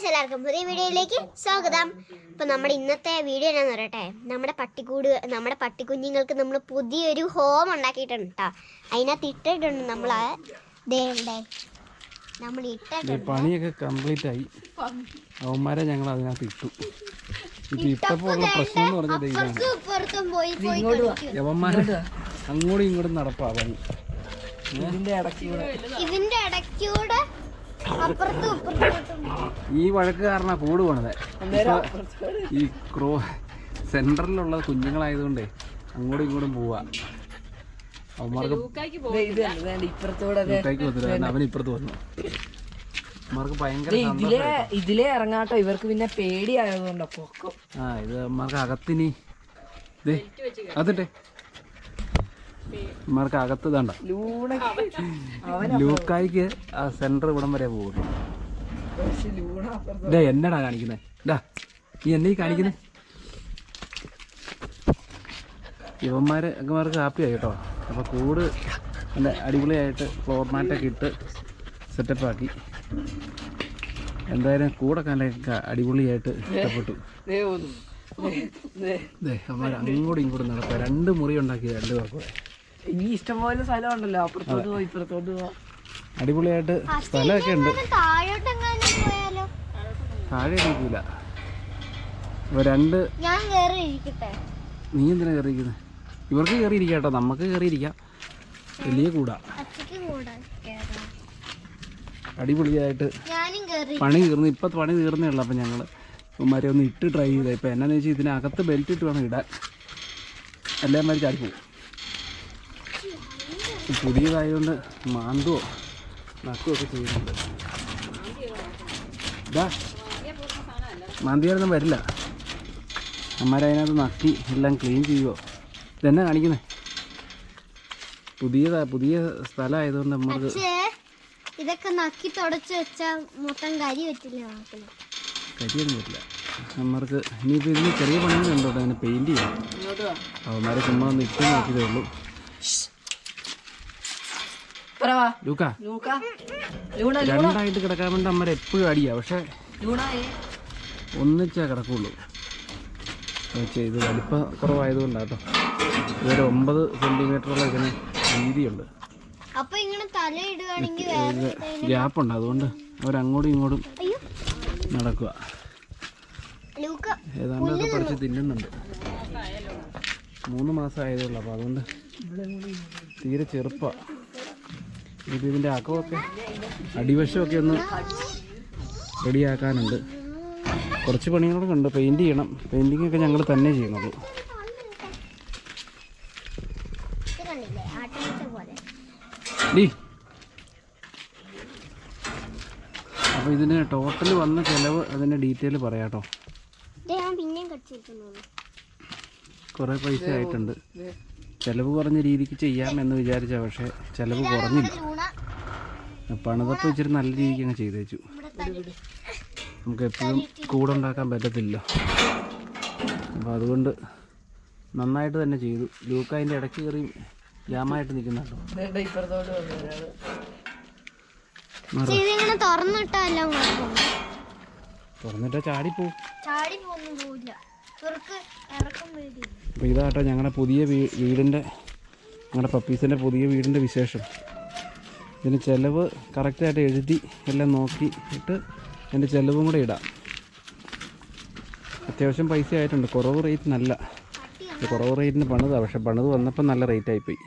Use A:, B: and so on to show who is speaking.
A: Guys എല്ലാവർക്കും പുതിയ വീഡിയോയിലേക്ക് സ്വാഗതം. അപ്പോൾ നമ്മുടെ ഇന്നത്തെ വീഡിയോ എന്നാന്ന് പറയട്ടെ? നമ്മുടെ പട്ടിക്കൂട് നമ്മുടെ പട്ടിക്കുഞ്ഞുങ്ങൾക്ക് നമ്മൾ പുതിയൊരു ഹോം ഉണ്ടാക്കിയിട്ടുണ്ട് കേട്ടോ അതിനകത്ത് ഇട്ടിട്ടുണ്ട് നമ്മൾ ദേ ഇവിടെ നമ്മൾ ഇട്ടിട്ടുണ്ട്.
B: പണിയൊക്കെ കംപ്ലീറ്റ് ആയി. അവന്മാരെ ഞങ്ങൾ അതിനകത്ത് ഇട്ടു. ഇപ്പൊ പ്രശ്നം എന്ന് പറഞ്ഞത് ഇതാണ്. യവന്മാര് അങ്ങോട്ടും ഇങ്ങോട്ടും നടപ്പാ പണി.
C: ഇതിന്റെ ഇടയ്ക്കൂടെ
A: ഇതിന്റെ ഇടയ്ക്കൂടെ
B: ഈ വഴക്ക് കാരണം കൂട് പോണത്. ഈ ക്രോ സെന്ററിലുള്ള കുഞ്ഞുങ്ങളായതുകൊണ്ടേ അങ്ങോട്ടും ഇങ്ങോട്ടും പോവാ. അവന്മാർക്ക് അവൻ ഇപ്പുറത്ത് വന്നു.
C: ഇതിലെ ഇതിലെ ഇറങ്ങാട്ടോ. ഇവർക്ക് പിന്നെ പേടിയായതുകൊണ്ടോ പൊക്കം.
B: ആ ഇത് അവന്മാർക്ക് അകത്തിനി. ദേ അവന്മാർക്ക് അകത്ത് ഇതാണ്ട. ലൂക്കായിക്ക് ആ സെന്റർ ഇവിടം വരെ
C: അപ്പുറത്ത്
B: ഡേ എന്നടാ കാണിക്കുന്നേ. ഡാ നീ എന്നെ കാണിക്കുന്നേ? ഇവന്മാര് അങ്ങമാർക്ക് ഹാപ്പിയായി കേട്ടോ. അപ്പോൾ കൂട് നല്ല അടിപൊളിയായിട്ട് ഫ്ലോർ മാറ്റൊക്കെ ഇട്ട് സെറ്റപ്പ് ആക്കി. എന്തായാലും കൂടെ നല്ല ക- അടിപൊളിയായിട്ട് ഇഷ്ടപ്പെട്ടു. അങ്ങോട്ടും ഇങ്ങോട്ടും നടക്കുക. രണ്ട് മുറി ഉണ്ടാക്കി രണ്ട് പേർക്കും
C: ഇനി ഇഷ്ടംപോലെ സ്ഥലം ഉണ്ടല്ലോ അപ്പുറത്തോട്ട് പോവാ ഇപ്പുറത്തോട്ട് പോവാ.
B: അടിപൊളിയായിട്ട് സ്ഥലമൊക്കെ ഉണ്ട്. താഴെ ഇരിക്കില്ല രണ്ട് നീ എന്തിനാ കയറിയിരിക്കുന്നത് ഇവർക്ക് കയറിയിരിക്കാം കേട്ടോ നമുക്ക് കയറിയിരിക്കാം വലിയ കൂടാ. അടിപൊളിയായിട്ട് പണി തീർന്നു. ഇപ്പൊ പണി തീർന്നേ ഉള്ളു. അപ്പൊ ഞങ്ങൾ ഇവന്മാരെ ഒന്ന് ഇട്ട് ട്രൈ ചെയ്ത. ഇപ്പൊ എന്നാന്ന് വെച്ചാൽ ഇതിനകത്ത് ബെൽറ്റ് ഇട്ട് വേണം ഇടാൻ. എല്ലാവന്മാർ ചാടിപ്പോവും പുതിയതായതുകൊണ്ട് മാന്തുവോ? നക്കുവോ ഒക്കെ ചെയ്യുന്നുണ്ട്. ഇതാ മാന്തിയാലൊന്നും വരില്ല. അമ്മമാരതിനകത്ത് നക്കി എല്ലാം ക്ലീൻ ചെയ്യുമോ ഇതെന്നാ കാണിക്കുന്നേ? പുതിയതാ പുതിയ സ്ഥലമായതുകൊണ്ട് നമുക്ക്
A: ഇതൊക്കെ നക്കി തുടച്ച് വെച്ചാൽ മൊത്തം കരി പറ്റില്ല
B: കരിയൊന്നും പറ്റില്ല. നമ്മൾക്ക് ഇനിയിപ്പോൾ ഇതിന് ചെറിയ പണികളുണ്ട് ഉണ്ടോ? അതിന് പെയിന്റ് ചെയ്യാം
C: ഇങ്ങോട്ട് വാ.
B: അവന്മാരെ ചുമ്മാ ഒന്ന് ഇട്ട് നോക്കിയതേ ഉള്ളൂ. ലൂക്ക. രണ്ടായിട്ട് കിടക്കാൻ വേണ്ടി അമ്മ എപ്പോഴും അടിയാ. പക്ഷെ ഒന്നിച്ചാ കിടക്കുള്ളൂ. ഇത് വലിപ്പ കുറവായതുകൊണ്ടാട്ടോ ഇതൊരു ഒമ്പത് സെന്റിമീറ്ററുള്ള ഇതിന് വീതിയുണ്ട്. ഗ്യാപ്പുണ്ട്. അതുകൊണ്ട് അവരങ്ങോട്ടും ഇങ്ങോട്ടും നടക്കുക.
A: ഏതാണ്ട്
B: ഏതാണ്ടൊക്കെ പറിച്ച് തിന്നുന്നുണ്ട്. മൂന്ന് മാസം ആയതേ ഉള്ളൂ. അപ്പോൾ അതുകൊണ്ട് തീരെ ചെറുപ്പമാണ് ഇപ്പം ഇതിന്റെ അകമൊക്കെ അടിവശമൊക്കെ ഒന്ന് റെഡിയാക്കാനുണ്ട്. കുറച്ച് പണികളൊക്കെ ഉണ്ട്. പെയിന്റ് ചെയ്യണം. പെയിന്റിംഗ് ഒക്കെ ഞങ്ങൾ തന്നെ ചെയ്യണുള്ളൂ
A: അപ്പൊ
B: ഡി. അപ്പോൾ ഇതിന് ടോട്ടൽ വന്ന ചിലവ് അതിന്റെ ഡീറ്റെയിൽ പറയാട്ടോ. കേട്ടോ
A: കടിച്ചിരിക്കുന്നു
B: കുറേ പൈസ ആയിട്ടുണ്ട്. ചിലവ് കുറഞ്ഞ രീതിക്ക് ചെയ്യാമെന്ന് വിചാരിച്ച പക്ഷേ ചിലവ് കുറഞ്ഞില്ല. പണിതപ്പം ഇച്ചിരി നല്ല രീതിക്ക് അങ്ങ് ചെയ്തു വെച്ചു നമുക്ക് എപ്പോഴും കൂടെ ഉണ്ടാക്കാൻ പറ്റത്തില്ല. അപ്പോൾ അതുകൊണ്ട് നന്നായിട്ട് തന്നെ ചെയ്തു. ലൂക്ക അതിന്റെ ഇടയ്ക്ക് കയറി ജാമായിട്ട് നിൽക്കുന്നുണ്ടോ. തുറന്നിട്ട് ചാടിപ്പോവും
A: ചാടി പോകുന്നു പോവില്ല.
B: അപ്പോൾ ഇതാട്ടോ ഞങ്ങളുടെ പുതിയ വീടിന്റെ ഞങ്ങളുടെ പപ്പീസിന്റെ പുതിയ വീടിന്റെ വിശേഷം. ഇതിന് ചിലവ് കറക്റ്റായിട്ട് എഴുതി എല്ലാം നോക്കിയിട്ട് എന്റെ ചിലവും കൂടെ ഇടാം. അത്യാവശ്യം പൈസ ആയിട്ടുണ്ട്. കുറവ് റേറ്റ് നല്ല. കുറവ് റേറ്റിന് പണിതാണ് പക്ഷെ പണിത് വന്നപ്പോൾ നല്ല റേറ്റ് ആയിപ്പോയി.